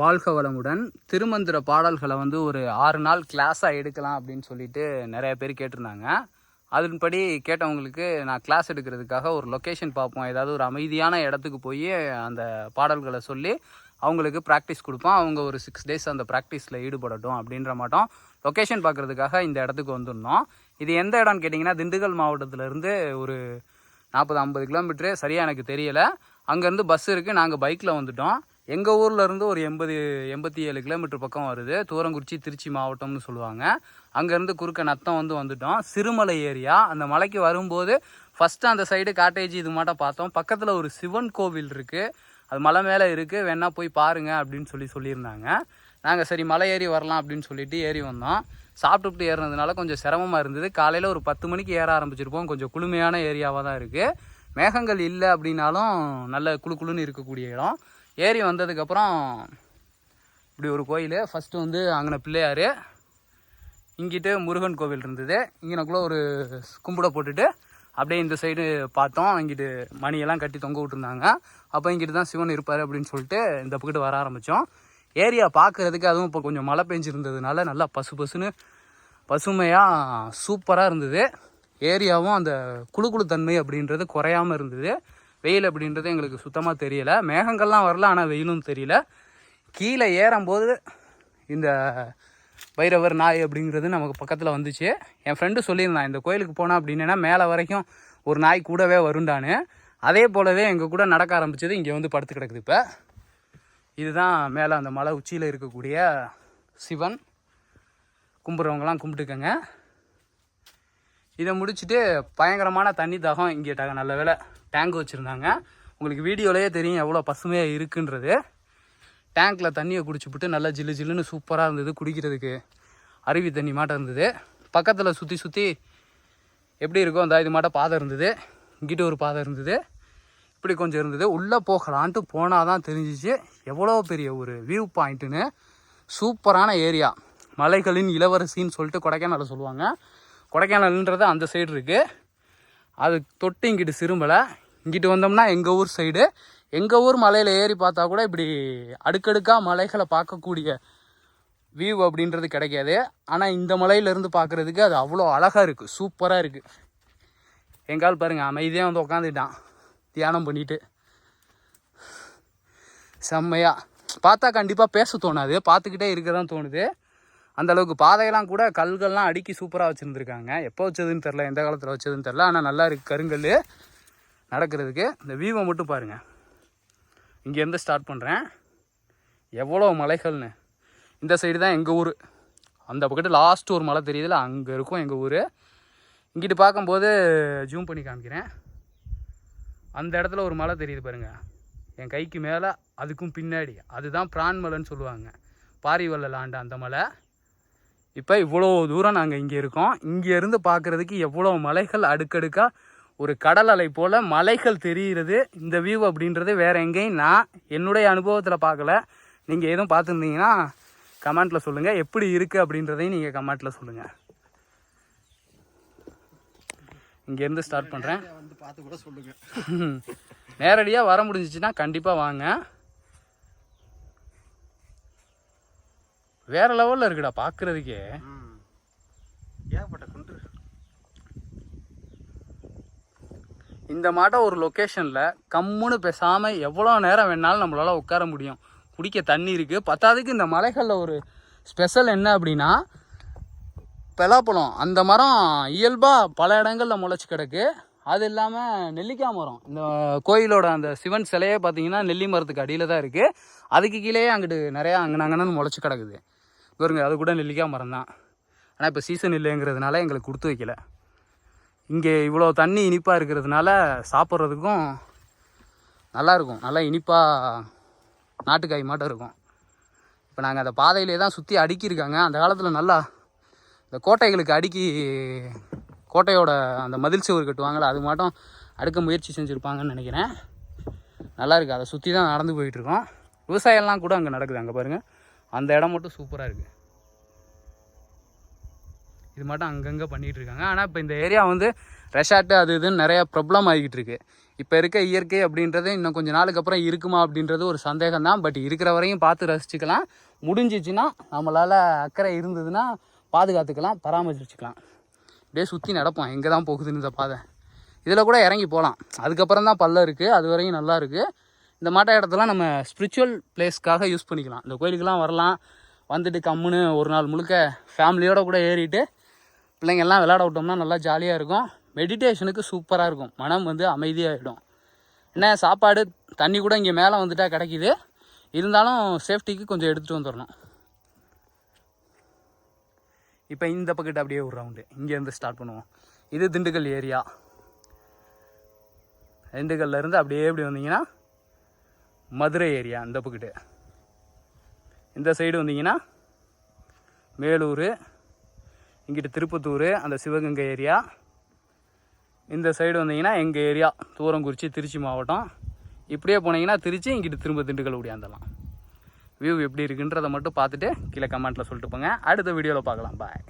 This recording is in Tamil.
வாழ்க வளமுடன். திருமந்திர பாடல்களை வந்து ஒரு ஆறு நாள் கிளாஸாக எடுக்கலாம் அப்படின்னு சொல்லிட்டு நிறைய பேர் கேட்டிருந்தாங்க. அதன்படி கேட்டவங்களுக்கு நான் கிளாஸ் எடுக்கிறதுக்காக ஒரு லொக்கேஷன் பார்ப்போம். ஏதாவது ஒரு அமைதியான இடத்துக்கு போய் அந்த பாடல்களை சொல்லி அவங்களுக்கு ப்ராக்டிஸ் கொடுப்போம். அவங்க ஒரு சிக்ஸ் டேஸ் அந்த ப்ராக்டிஸில் ஈடுபடட்டும் அப்படின்ற மாட்டோம். லொக்கேஷன் பார்க்குறதுக்காக இந்த இடத்துக்கு வந்துருந்தோம் இது எந்த இடம்னு கேட்டிங்கன்னா திண்டுக்கல் மாவட்டத்திலேருந்து ஒரு நாற்பது ஐம்பது கிலோமீட்ரு சரியாக எனக்கு தெரியலை. அங்கேருந்து பஸ் இருக்குது நாங்கள் பைக்கில் வந்துட்டோம். எங்கள் ஊரில் இருந்து ஒரு எண்பது எண்பத்தி ஏழு கிலோமீட்டர் பக்கம் வருது. தூரங்குறிச்சி திருச்சி மாவட்டம்னு சொல்லுவாங்க. அங்கேருந்து குறுக்க நத்தம் வந்து வந்துட்டோம். சிறுமலை ஏரியா. அந்த மலைக்கு வரும்போது ஃபஸ்ட்டு அந்த சைடு காட்டேஜ் இது மாட்டம் பார்த்தோம். பக்கத்தில் ஒரு சிவன் கோவில் இருக்குது அது மலை மேலே இருக்குது வேணா போய் பாருங்க அப்படின்னு சொல்லி சொல்லியிருந்தாங்க. நாங்கள் சரி மலை ஏறி வரலாம் அப்படின்னு சொல்லிட்டு ஏறி வந்தோம். சாப்பிட்டுட்டு ஏறினதுனால கொஞ்சம் சிரமமாக இருந்தது. காலையில் ஒரு பத்து மணிக்கு ஏற ஆரம்பிச்சிருப்போம். கொஞ்சம் குளுமையான ஏரியாவாக தான் இருக்குது மேகங்கள் இல்லை அப்படின்னாலும் நல்ல குளு குளுன்னு இருக்கக்கூடிய இடம். ஏறி வந்ததுக்கப்புறம் இப்படி ஒரு கோயில். ஃபஸ்ட்டு வந்து அங்கன பிள்ளையார். இங்கிட்டு முருகன் கோவில் இருந்தது. இங்கனக்குள்ளே ஒரு கும்பிட போட்டுட்டு அப்படியே இந்த சைடு பார்த்தோம். இங்கிட்டு மணியெல்லாம் கட்டி தொங்க விட்டுருந்தாங்க. அப்போ இங்கிட்டு தான் சிவன் இருப்பார் அப்படின்னு சொல்லிட்டு இந்த பக்கிட்டு வர ஆரம்பித்தோம் ஏரியா பார்க்குறதுக்கு அதுவும் இப்போ கொஞ்சம் மழை பெஞ்சிருந்ததுனால நல்லா பசு பசுன்னு பசுமையாக சூப்பராக இருந்தது. ஏரியாவும் அந்த குழு குழு தன்மை அப்படின்றது குறையாமல் இருந்தது. வெயில் அப்படின்றது எங்களுக்கு சுத்தமாக தெரியல. மேகங்கள்லாம் வரல ஆனால் வெயிலும் தெரியல. கீழே ஏறும்போது இந்த பைரவர் நாய் அப்படிங்கிறது நமக்கு பக்கத்தில் வந்துச்சு. என் ஃப்ரெண்டு சொல்லியிருந்தான் இந்த கோயிலுக்கு போனால் அப்படின்னா மேலே வரைக்கும் ஒரு நாய் கூடவே வருண்டானு அதே போலவே எங்கள் கூட நடக்க ஆரம்பிச்சது இங்கே வந்து படுத்து கிடக்குது இப்போ. இதுதான் மேலே அந்த மலை உச்சியில் இருக்கக்கூடிய சிவன். கும்பிட்றவங்களாம் கும்பிட்டுக்கங்க. இதை முடிச்சுட்டு பயங்கரமான தண்ணி தாகம் இங்கே ட நல்ல வேலை டேங்க் வச்சுருந்தாங்க. உங்களுக்கு வீடியோலேயே தெரியும் எவ்வளோ பசுமையாக இருக்குன்றது. டேங்க்கில் தண்ணியை குடிச்சுப்புட்டு நல்லா ஜில்லு ஜில்லுன்னு சூப்பராக இருந்தது குடிக்கிறதுக்கு. அருவி தண்ணி மாட்டம் இருந்தது. பக்கத்தில் சுற்றி சுற்றி எப்படி இருக்கோ அந்த இது மாட்டம் பாதை இருந்தது. இங்கிட்ட ஒரு பாதை இருந்தது. இப்படி கொஞ்சம் இருந்தது. உள்ளே போகலான்ட்டு போனால் தான் தெரிஞ்சிச்சு. எவ்வளோ பெரிய ஒரு வியூ பாயிண்ட்டுன்னு சூப்பரான ஏரியா மலைகளின் இளவரசின்னு சொல்லிட்டு கொடைக்கானல் சொல்லுவாங்க. கொடைக்கானல்ன்றது அந்த சைடு இருக்குது அது தொட்டு இங்கிட்டு சிறுமலை இங்கிட்டு வந்தோம்னா எங்கள் ஊர் சைடு எங்கள் ஊர் மலையில் ஏறி பார்த்தா கூட இப்படி அடுக்கடுக்காக மலைகளை பார்க்கக்கூடிய வியூ அப்படின்றது கிடைக்காது. ஆனால் இந்த மலையிலேருந்து பார்க்குறதுக்கு அது அவ்வளோ அழகாக இருக்குது சூப்பராக இருக்குது எங்கால் பாருங்கள் அமைதியாக வந்து உக்காந்துட்டான். தியானம் பண்ணிட்டு. செம்மையாக பார்த்தா கண்டிப்பாக பேச தோணாது. பார்த்துக்கிட்டே இருக்க தான் தோணுது. அந்த அளவுக்கு பாதையெல்லாம் கூட கல்கள்லாம் அடுக்கி சூப்பராக வச்சுருந்துருக்காங்க. எப்போ வச்சதுன்னு தெரில எந்த காலத்தில் வச்சதுன்னு தெரில ஆனால் நல்லா இருக்குது கருங்கல் நடக்கிறதுக்கு. இந்த வியூவை மட்டும் பாருங்கள் இங்கேருந்து ஸ்டார்ட் பண்ணுறேன் எவ்வளோ மலைகள்னு. இந்த சைடு தான் எங்கள் ஊர். அந்த பக்கத்து லாஸ்ட் ஒரு மலை தெரியுதுல அங்கே இருக்கும் எங்கள் ஊர். இங்கிட்டு பார்க்கும்போது ஜூம் பண்ணி காமிக்கிறேன். அந்த இடத்துல ஒரு மலை தெரியுது பாருங்கள் என் கைக்கு மேலே அதுக்கும் பின்னாடி. அதுதான் பிரான் மலைன்னு சொல்லுவாங்க. பாரிவல்லல் ஆண்ட அந்த மலை. இப்போ இவ்வளோ தூரம் நாங்கள் இங்கே இருக்கோம். இங்கேருந்து பார்க்குறதுக்கு எவ்வளோ மலைகள் அடுக்கடுக்காக ஒரு கடல் அலை போல் மலைகள் தெரிகிறது. இந்த வியூ அப்படின்றது வேறு எங்கேயும் நான் என்னுடைய அனுபவத்தில் பார்க்கல. நீங்கள் எதுவும் பார்த்துருந்தீங்கன்னா கமெண்ட்டில் சொல்லுங்கள் எப்படி இருக்குது அப்படின்றதையும் நீங்கள் கமெண்ட்டில் சொல்லுங்கள் இங்கேருந்து ஸ்டார்ட் பண்ணுறேன் வந்து பார்த்து கூட சொல்லுங்க. நேரடியாக வர முடிஞ்சிச்சுன்னா கண்டிப்பாக வாங்க. வேற லெவலில் இருக்குடா பார்க்குறதுக்கே ஏகப்பட்ட குன்று இந்த மாட்டம் ஒரு லொக்கேஷனில் கம்முன்னு பேசாமல் எவ்வளோ நேரம் வேணாலும் நம்மளால் உட்கார முடியும். குடிக்க தண்ணி இருக்குது பத்தாவதுக்கு இந்த மலைகளில் ஒரு ஸ்பெஷல் என்ன அப்படின்னா பலாப்பழம். அந்த மரம் இயல்பாக பல இடங்களில் முளைச்சி கிடக்கு. அது இல்லாமல் நெல்லிக்காய் மரம். இந்த கோயிலோட அந்த சிவன் சிலையே பார்த்தீங்கன்னா நெல்லி மரத்துக்கு அடியில் தான் இருக்குது அதுக்கு கீழேயே அங்கிட்டு நிறையா அங்கே அங்கன்னு முளைச்சி கிடக்குது. பாருங்க அது கூட நெல்லிக்காய் மரம் தான். ஆனால் இப்போ சீசன் இல்லைங்கிறதுனால எங்களுக்கு கொடுத்து வைக்கல. இங்கே இவ்வளோ தண்ணி இனிப்பாக இருக்கிறதுனால சாப்பிட்றதுக்கும் நல்லாயிருக்கும் நல்லா இனிப்பாக நாட்டுக்காய் மாட்டம் இருக்கும். இப்போ நாங்கள் அந்த பாதையிலே தான் சுற்றி அடுக்கியிருக்காங்க. அந்த காலத்தில் நல்லா இந்த கோட்டைகளுக்கு அடுக்கி கோட்டையோட அந்த மதில் சுவர் கட்டுவாங்கள்ல அது மட்டும் அடுக்க முயற்சி செஞ்சுருப்பாங்கன்னு நினைக்கிறேன். நல்லா இருக்குது அதை சுற்றி தான் நடந்து போயிட்டுருக்கோம் விவசாயம்லாம் கூட அங்கே நடக்குது அங்கே பாருங்கள் அந்த இடம் மட்டும் சூப்பராக இருக்குது இது மட்டும் அங்கங்கே பண்ணிகிட்டு இருக்காங்க. ஆனால் இப்போ இந்த ஏரியா வந்து ரெஷார்ட்டு அது இதுன்னு நிறையா ப்ராப்ளம் ஆகிக்கிட்டு இருக்கு. இப்போ இருக்க இயற்கை அப்படின்றது இன்னும் கொஞ்சம் நாளுக்கு அப்புறம் இருக்குமா அப்படின்றது ஒரு சந்தேகம் தான் பட் இருக்கிற வரையும் பார்த்து ரசிச்சுக்கலாம். முடிஞ்சிச்சுன்னா நம்மளால் அக்கறை இருந்ததுன்னா பாதுகாத்துக்கலாம் பராமரிச்சுக்கலாம். அப்படியே சுற்றி நடப்போம். எங்கே தான் போகுதுன்னு இந்த பாதை. இதில் கூட இறங்கி போகலாம் அதுக்கப்புறம் தான் பள்ளம் இருக்குது அது வரையும் நல்லா இருக்குது இந்த மாட்டை இடத்தெல்லாம் நம்ம ஸ்பிரிச்சுவல் பிளேஸ்க்காக யூஸ் பண்ணிக்கலாம். இந்த கோயிலுக்கெல்லாம் வரலாம். வந்துட்டு கம்முன்னு ஒரு நாள் முழுக்க ஃபேமிலியோடு கூட ஏறிட்டு பிள்ளைங்கள்லாம் விளாட விளையாட விட்டோம்னா நல்லா ஜாலியாக இருக்கும். மெடிடேஷனுக்கு சூப்பராக இருக்கும். மனம் வந்து அமைதியாகிடும் என்ன சாப்பாடு தண்ணி கூட இங்கே மேலே வந்துட்டா கிடைக்கிது. இருந்தாலும் சேஃப்டிக்கு கொஞ்சம் எடுத்துகிட்டு வந்துடணும் இப்போ இந்த பக்கத்து அப்படியே ஒரு ரவுண்டு இங்கேருந்து ஸ்டார்ட் பண்ணுவோம். இது திண்டுக்கல் ஏரியா திண்டுக்கல்ல இருந்து அப்படியே இப்படி வந்தீங்கன்னா மதுரை ஏரியா இந்த பக்கத்து. இந்த சைடு வந்தீங்கன்னா மேலூர் இங்கிட்டு திருப்பத்தூர் அந்த சிவகங்கை ஏரியா. இந்த சைடு வந்தீங்கன்னா எங்கள் ஏரியா தூரங்குறிச்சி திருச்சி மாவட்டம். இப்படியே போனீங்கன்னா திருச்சி இங்கிட்டு திரும்ப திண்டுக்கல் ஓடியாந்துடலாம் வியூ எப்படி இருக்குன்றதை மட்டும் பார்த்துட்டு கீழே கமெண்ட்டில் சொல்லிட்டு போங்க. அடுத்த வீடியோவில் பார்க்கலாம். பாய்